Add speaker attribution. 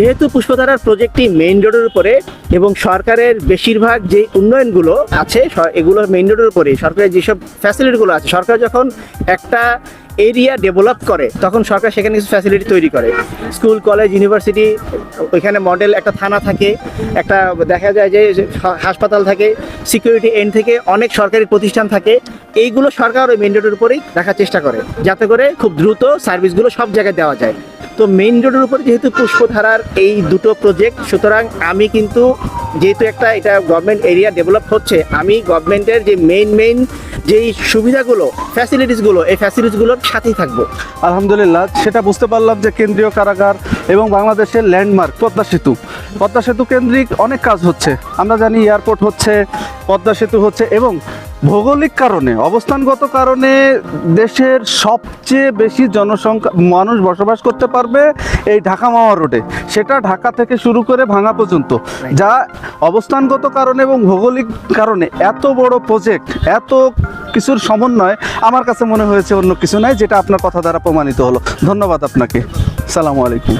Speaker 1: যেহেতু পুষ্পধারার প্রজেক্টটি মেইন রোডের উপরে এবং সরকারের বেশিরভাগ যে উন্নয়নগুলো আছে এগুলো মেইন রোডের উপরে সরকারের যেসব ফ্যাসিলিটিগুলো আছে, সরকার যখন একটা এরিয়া ডেভেলপ করে, তখন সরকার সেখানে কিছু ফ্যাসিলিটি তৈরি করে। স্কুল কলেজ ইউনিভার্সিটি ওইখানে মডেল একটা থানা থাকে, একটা দেখা যায় যে হাসপাতাল থাকে সিকিউরিটি এন্ড থেকে অনেক সরকারি প্রতিষ্ঠান থাকে। এইগুলো সরকার ওই মেইন রোডের উপরেই রাখার চেষ্টা করে, যাতে করে খুব দ্রুত সার্ভিসগুলো সব জায়গায় দেওয়া যায়। তো মেইন রোডের উপরে যেহেতু পুষ্পধারার এই দুটো প্রজেক্ট সুতরাং আমি কিন্তু যেহেতু একটা এটা গভর্নমেন্ট এরিয়া ডেভেলপ হচ্ছে, আমি গভর্নমেন্টের যে মেইন মেইন যেই সুবিধাগুলো ফ্যাসিলিটিসগুলো এই ফ্যাসিলিটিসগুলোর সাথেই থাকব।
Speaker 2: আলহামদুলিল্লাহ, সেটা বুঝতে পারলাম যে কেন্দ্রীয় কারাগার এবং বাংলাদেশের ল্যান্ডমার্ক পদ্মা সেতু। পদ্মা সেতু কেন্দ্রিক অনেক কাজ হচ্ছে। আমরা জানি এয়ারপোর্ট হচ্ছে, পদ্মা সেতু হচ্ছে এবং ভৌগোলিক কারণে অবস্থানগত কারণে দেশের সবচেয়ে বেশি জনসংখ্যা মানুষ বসবাস করতে পারবে এই ঢাকা মাওয়া রোডে। সেটা ঢাকা থেকে শুরু করে ভাঙা পর্যন্ত। যা অবস্থানগত কারণে এবং ভৌগোলিক কারণে এত বড় প্রজেক্ট এত কিছুর সমন্বয় আমার কাছে মনে হয়েছে অন্য কিছু নাই যেটা আপনার কথা দ্বারা প্রমাণিত হলো। ধন্যবাদ আপনাকে। সালামু আলাইকুম।